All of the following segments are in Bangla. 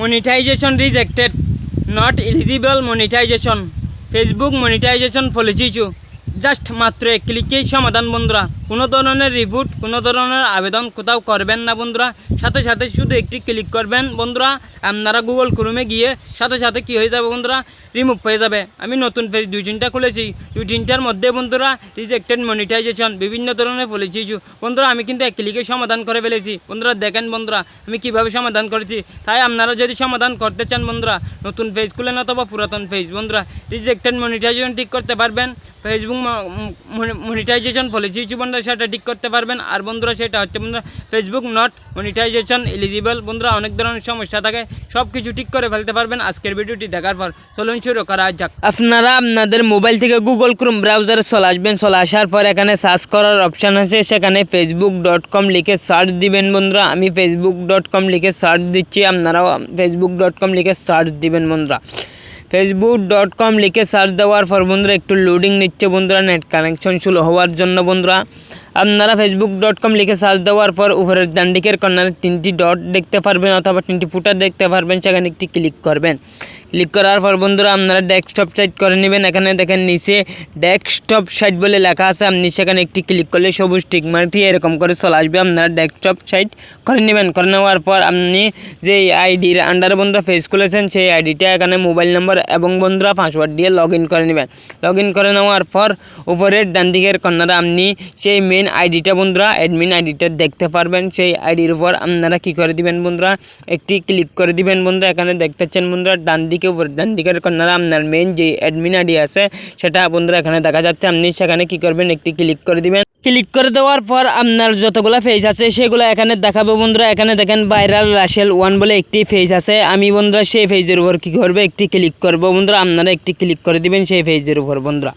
Monetization rejected not eligible monetization Facebook monetization ফলেছিছু just মাত্র এক ক্লিকেই সমাধান বন্ধুরা। কোনো ধরনের রিপোর্ট, কোনো ধরনের আবেদন কোথাও করবেন না বন্ধুরা। সাথে সাথে শুধু একটি ক্লিক করবেন বন্ধুরা। আপনারা গুগল ক্রোমে গিয়ে সাথে সাথে কী হয়ে যাবে বন্ধুরা? রিমুভ হয়ে যাবে। আমি নতুন পেজ দুই তিনটা খুলেছি। দুই তিনটার মধ্যে বন্ধুরা রিজেক্টেড মনিটাইজেশন বিভিন্ন ধরনের পলিসি ইস্যু বন্ধুরা, আমি কিন্তু এক ক্লিকে সমাধান করে ফেলেছি। বন্ধুরা, দেখেন বন্ধুরা, আমি কীভাবে সমাধান করেছি। তাই আপনারা যদি সমাধান করতে চান বন্ধুরা, নতুন পেজ খুলেন অথবা পুরাতন পেজ বন্ধুরা রিজেক্টেড মনিটাইজেশন ঠিক করতে পারবেন। ফেসবুক মনিটাইজেশন পলিসি ইস্যু বন্ধুরা সেটা ঠিক করতে পারবেন। আর বন্ধুরা সেটা হচ্ছে বন্ধুরা ফেসবুক নট মনিটাইজেশন এলিজিবল বন্ধুরা অনেক ধরনের সমস্যা থাকে সব কিছু ঠিক করে ফেলতে পারবেন। আজকের ভিডিওটি দেখার পর চলুন শুরু করা যাক। আপনারা আপনাদের মোবাইল থেকে গুগল ক্রোম ব্রাউজারে চলে আসবেন। চলে আসার পর এখানে সার্চ করার অপশান আছে, সেখানে ফেসবুক ডট কম লিখে সার্চ দিবেন বন্ধুরা। আমি ফেসবুক ডট কম লিখে সার্চ দিচ্ছি, আপনারাও ফেসবুক ডট কম লিখে সার্চ দিবেন বন্ধুরা। ফেসবুক ডট কম লিখে সার্চ দেওয়ার পর বন্ধুরা একটু লোডিং নিচ্ছে বন্ধুরা নেট কানেকশন শুরু হওয়ার জন্য বন্ধুরা। আপনারা ফেসবুক ডট কম লিখে সার্চ দেওয়ার পর উপরের ডান দিকের কর্নারে তিনটি ডট দেখতে পারবেন অথবা তিনটি ফুটার দেখতে পারবেন, সেখানে একটি ক্লিক করবেন। ক্লিক করার পর বন্ধুরা আপনারা ডেস্কটপ সাইট করে নেবেন। এখানে দেখেন নিচে ডেস্কটপ সাইট বলে লেখা আছে। আপনি সেখানে একটি ক্লিক করলে সবুজ টিকমার্কটি এরকম করে চলে আসবে। আপনারা ডেস্কটপ সাইট করে নেবেন। করে নেওয়ার পর আপনি যে আইডির আন্ডারে বন্ধুরা ফেস খুলেছেন, সেই আইডিটা এখানে মোবাইল নম্বর এবং বন্ধুরা পাসওয়ার্ড দিয়ে লগ করে নেবেন। লগ করে নেওয়ার পর উপরের ডান দিকের কর্নারে আপনি সেই মেন আইডিটা বন্ধুরা অ্যাডমিন আইডিটা দেখতে পারবেন। সেই আইডির উপর আপনারা কি করে দিবেন বন্ধুরা, একটি ক্লিক করে দিবেন বন্ধুরা। এখানে দেখতেছেন বন্ধুরা, ডান দিকে উপর, ডান দিকের কর্নারে আপনার মেন যে অ্যাডমিন আইডি আছে, সেটা বন্ধুরা এখানে দেখা যাচ্ছে। আপনি সেখানে কি করবেন, একটি ক্লিক করে দিবেন। ক্লিক করে দেওয়ার পর আপনার যতগুলো ফেজ আছে, সেগুলো এখানে দেখাবো বন্ধুরা। এখানে দেখেন ভাইরাল রাশেল ওয়ান বলে একটি ফেজ আছে। আমি বন্ধুরা সেই ফেজের উপর কি করব, একটি ক্লিক করব বন্ধুরা। আপনারা একটি ক্লিক করে দিবেন সেই ফেজের উপর বন্ধুরা।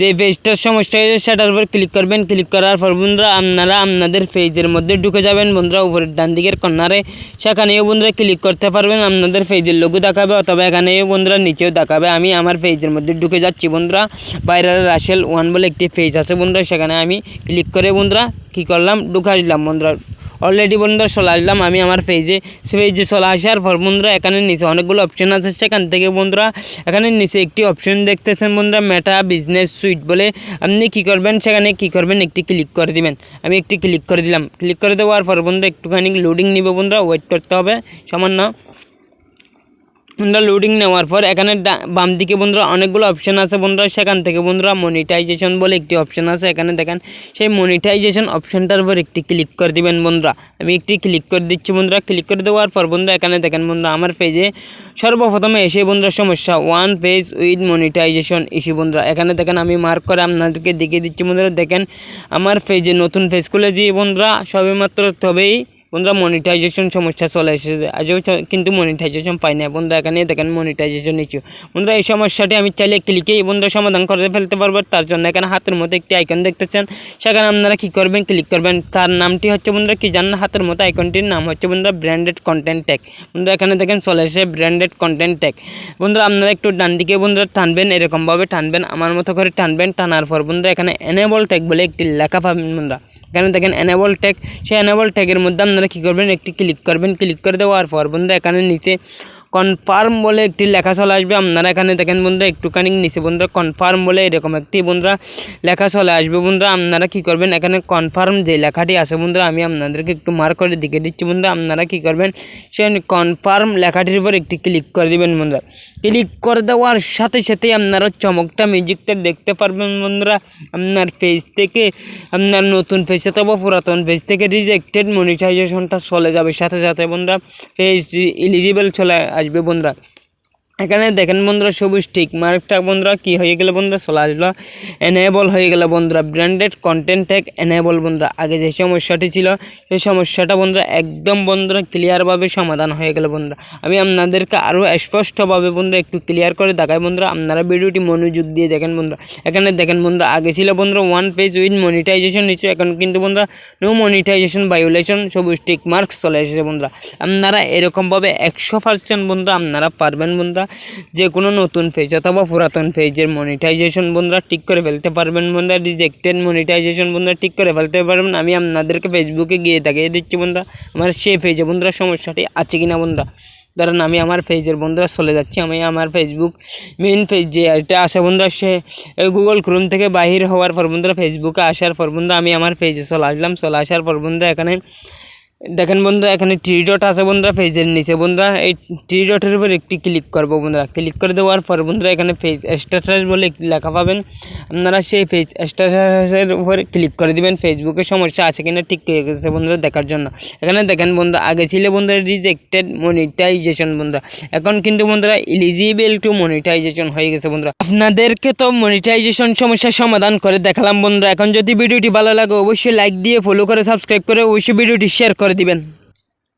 যে পেজটার সমস্যা হয়েছে, সেটার উপর ক্লিক করবেন। ক্লিক করার পর বন্ধুরা, আপনারা আপনাদের পেজের মধ্যে ঢুকে যাবেন। বন্ধুরা, উপরের ডান দিকের কর্নারে সেখানেও বন্ধুরা ক্লিক করতে পারবেন। আপনাদের পেজের লোগো দেখাবে, অথবা এখানেও বন্ধুরা নিচেও দেখাবে। আমি আমার পেজের মধ্যে ঢুকে যাচ্ছি বন্ধুরা। বাইরের রাশেল ওয়ান বলে একটি পেজ আছে বন্ধুরা, সেখানে আমি ক্লিক করে বন্ধুরা কী করলাম, ঢুকে আসলাম বন্ধুরা। অলরেডি বন্ধুরা চলে আসলাম। আমি আমার পেজে পেজে চলে আসার পর বন্ধুরা, এখানে নিচে অনেকগুলো অপশন আছে। সেখান থেকে বন্ধুরা, এখানে নিচে একটি অপশন দেখতেছেন বন্ধুরা মেটা বিজনেস সুইট বলে। আপনি কি করবেন? সেখানে কি করবেন? একটি ক্লিক করে দিবেন। আমি একটি ক্লিক করে দিলাম। ক্লিক করে দেওয়ার পর বন্ধুরা, একটুখানি লোডিং নিবে বন্ধুরা। ওয়েট করতে হবে। সামান্য বন্ধুরা লোডিং নেওয়ার পর এখানে বাম দিকে বন্ধুরা অনেকগুলো অপশন আছে বন্ধুরা। সেখান থেকে বন্ধুরা মনিটাইজেশন বলে একটি অপশন আছে। এখানে দেখেন, সেই মনিটাইজেশন অপশনটার উপর একটি ক্লিক করে দিবেন বন্ধুরা। আমি একটি ক্লিক করে দিচ্ছি বন্ধুরা। ক্লিক করে দেওয়ার পর বন্ধুরা এখানে দেখেন বন্ধুরা, আমার পেজে সর্বপ্রথমে এসে বন্ধুরা সমস্যা one page with monetization issue বন্ধুরা। এখানে দেখেন, আমি মার্ক করে আপনাদেরকে দেখিয়ে দিচ্ছি বন্ধুরা। দেখেন, আমার পেজে নতুন পেজ খুলেছি বন্ধুরা। সবেমাত্র তবেই বন্ধুরা মনিটাইজেশন সমস্যা চলে এসেছে আজও কিন্তু মনিটাইজেশন পাই না। বন্ধুরা, এখানে দেখেন মনিটাইজেশন ইস্যু বন্ধুরা, এই সমস্যাটি আমি চাইলে ক্লিকেই বন্ধুরা সমাধান করে ফেলতে পারব। তার জন্য এখানে হাতের মধ্যে একটি আইকন দেখতেছেন। সেখানে আপনারা কী করবেন ক্লিক করবেন। তার নামটি হচ্ছে, বন্ধুরা, কি জানেন? হাতের মতো আইকনটির নাম হচ্ছে, বন্ধুরা ব্র্যান্ডেড কন্টেন্ট ট্যাগ বন্ধুরা, এখানে দেখেন চলে এসে ব্র্যান্ডেড কন্টেন্ট ট্যাগ বন্ধুরা, আপনারা একটু ডান দিকে বন্ধুরা টানবেন, এরকমভাবে টানবেন, আমার মতো করে টানবেন, টানার পর বন্ধুরা এখানে এনেবল ট্যাগ বলে একটি লেখা পাবেন বন্ধুরা। এখানে দেখেন এনেবল ট্যাগ সেই এনেবল ট্যাগের মধ্যে আপনারা কী করবেন একটি ক্লিক করবেন ক্লিক করে দেওয়ার পর বন্ধুরা এখানে নিচে কনফার্ম বলে একটি লেখা চলে আসবে। আপনারা এখানে দেখেন বন্ধুরা, একটুখানি নিচে বন্ধুরা কনফার্ম বলে এরকম একটি বন্ধুরা লেখা চলে আসবে। বন্ধুরা, আপনারা কী করবেন? এখানে কনফার্ম যে লেখাটি আছে বন্ধুরা, আমি আপনাদেরকে একটু মার্ক করে দিকে দিচ্ছি বন্ধুরা, আপনারা কী করবেন? সে কনফার্ম লেখাটির উপর একটি ক্লিক করে দিবেন বন্ধুরা। ক্লিক করে দেওয়ার সাথে সাথে আপনারা চমকটা মিউজিকটা দেখতে পারবেন বন্ধুরা। আপনার পেজ থেকে, আপনার নতুন পেজ অথবা পুরাতন পেজ থেকে রিজেক্টেড মনিটাইজেশনটা চলে যাবে সাথে সাথে বন্ধুরা। পেজ এলিজিবল চলে আসবে বন্ধুরা। এখানে দেখেন বন্ধুরা, সবুজ ঠিক। মার্কটা বন্ধুরা, কি হয়ে গেলে বন্ধুরা? চলে আসলো। এনেবল হয়ে গেল বন্ধুরা ব্র্যান্ডেড কন্টেন্ট ট্যাগ এনেবল বন্ধুরা। আগে যে সমস্যাটি ছিল, সেই সমস্যাটা বন্ধুরা একদম বন্ধুরা ক্লিয়ারভাবে সমাধান হয়ে গেল বন্ধুরা। আমি আপনাদেরকে আরও স্পষ্টভাবে বন্ধুরা একটু ক্লিয়ার করে দেখাই বন্ধুরা। আপনারা ভিডিওটি মনোযোগ দিয়ে দেখেন বন্ধুরা। এখানে দেখেন বন্ধুরা, আগে ছিল বন্ধুরা ওয়ান পেজ উইথ মনিটাইজেশন নিচ্ছে এখন কিন্তু বন্ধুরা নো মনিটাইজেশন ভায়োলেশন সবুজ টিক মার্কস চলে এসেছে বন্ধুরা। আপনারা এরকমভাবে একশো পার্সেন্ট বন্ধুরা আপনারা পারবেন বন্ধুরা। যে কোনো নতুন পেজ অথবা পুরাতন পেজের মনিটাইজেশন বন্ধুরা ঠিক করে ফেলতে পারবেন বন্ধুরা রিজেক্টেড মনিটাইজেশন বন্ধুরা ঠিক করে ফেলতে পারবেন। আমি আপনাদেরকে ফেসবুকে গিয়ে দেখিয়ে দিচ্ছি বন্ধুরা, আমার সেই পেজে বন্ধুরা সমস্যাটি আছে কিনা বন্ধুরা। ধরেন আমি আমার পেজের বন্ধুরা চলে যাচ্ছি, আমি আমার ফেসবুক মেইন পেজ যে এটা আসে বন্ধুরা, সে গুগল ক্রোম থেকে বাহির হওয়ার পর বন্ধুরা ফেসবুকে আসার পর বন্ধুরা, আমি আমার পেজে চলে আসলাম। চলে আসার পর বন্ধুরা, এখানে দেখেন বন্ধুরা, এখানে থ্রি ডট আছে বন্ধুরা পেজের নিচে। বন্ধুরা, এই থ্রি ডটের উপর একটি ক্লিক করব বন্ধুরা। ক্লিক করে দেওয়ার পর বন্ধুরা, এখানে পেজ স্ট্যাটাস বলে লেখা পাবেন। আপনারা সেই পেজ স্ট্যাটাসের উপর ক্লিক করে দিবেন। ফেসবুকে সমস্যা আছে কিনা ঠিক হয়ে গেছে বন্ধুরা দেখার জন্য। এখানে দেখেন বন্ধুরা, আগে ছিল বন্ধুরা রিজেক্টেড মনিটাইজেশন বন্ধুরা। এখন কিন্তু বন্ধুরা এলিজিবল টু মনিটাইজেশন হয়ে গেছে বন্ধুরা। আপনাদেরকে তো মনিটাইজেশন সমস্যার সমাধান করে দেখালাম বন্ধুরা। এখন যদি ভিডিওটি ভালো লাগে, অবশ্যই লাইক দিয়ে ফলো করে সাবস্ক্রাইব করে, অবশ্যই ভিডিওটি শেয়ার করে দিবেন।